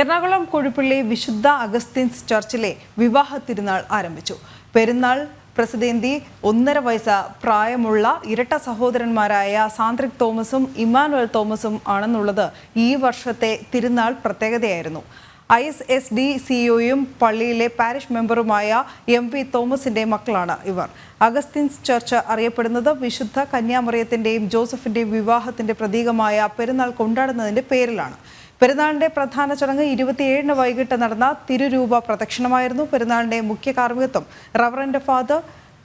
എറണാകുളം കൊഴുപ്പള്ളി വിശുദ്ധ അഗസ്തീൻസ് ചർച്ചിലെ വിവാഹ തിരുനാൾ ആരംഭിച്ചു. പെരുന്നാൾ പ്രസിദ്ധേന്തി ഒന്നര വയസ്സ് പ്രായമുള്ള ഇരട്ട സഹോദരന്മാരായ സാന്ദ്രിക് തോമസും ഇമാനുവൽ തോമസും ആണെന്നുള്ളത് ഈ വർഷത്തെ തിരുനാൾ പ്രത്യേകതയായിരുന്നു. ഐ എസ് എസ് ഡി സിഇഒയും പള്ളിയിലെ പാരിഷ് മെമ്പറുമായ എം വി തോമസിന്റെ മക്കളാണ് ഇവർ. അഗസ്തിൻസ് ചർച്ച് അറിയപ്പെടുന്നത് വിശുദ്ധ കന്യാമറിയത്തിന്റെയും ജോസഫിന്റെയും വിവാഹത്തിന്റെ പ്രതീകമായ പെരുന്നാൾ കൊണ്ടാടുന്നതിന്റെ പേരിലാണ്. പെരുന്നാളിന്റെ പ്രധാന ചടങ്ങ് ഇരുപത്തിയേഴിന് വൈകിട്ട് നടന്ന തിരുരൂപ പ്രദക്ഷിണമായിരുന്നു. പെരുന്നാളിന്റെ മുഖ്യ കാർമ്മികത്വം റവറന്റ് ഫാദർ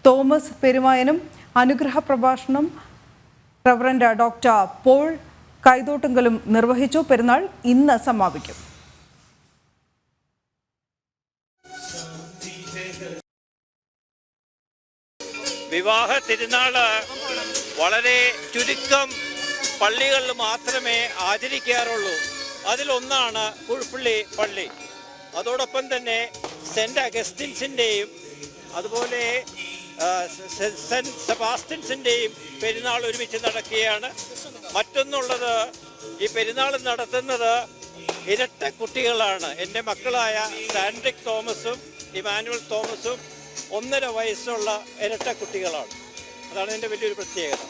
തോമസ് പെരുമായനും അനുഗ്രഹ പ്രഭാഷണം റവറന്റ് ഡോക്ടർ പോൾ കൈതോട്ടുങ്കലും നിർവഹിച്ചു. പെരുന്നാൾ ഇന്ന് സമാപിക്കും. വിവാഹ തിരുനാൾ വളരെ ചുരുക്കം പള്ളികളിൽ മാത്രമേ ആചരിക്കാറുള്ളൂ. അതിലൊന്നാണ് പുഴുപ്പള്ളി പള്ളി. അതോടൊപ്പം തന്നെ സെന്റ് അഗസ്റ്റിൻസിന്റെയും അതുപോലെ സെന്റ് സെബാസ്റ്റിൻസിന്റെയും പെരുന്നാൾ ഒരുമിച്ച് നടക്കുകയാണ്. മറ്റൊന്നുള്ളത് ഈ പെരുന്നാൾ നടത്തുന്നത് ഇരട്ട കുട്ടികളാണ്. എന്റെ മക്കളായ സാൻഡ്രിക് തോമസും ഇമാനുവൽ തോമസും ഒന്നര വയസ്സുള്ള ഇരട്ട കുട്ടികളാണ്. അതാണ് എന്റെ വലിയൊരു പ്രത്യേകത.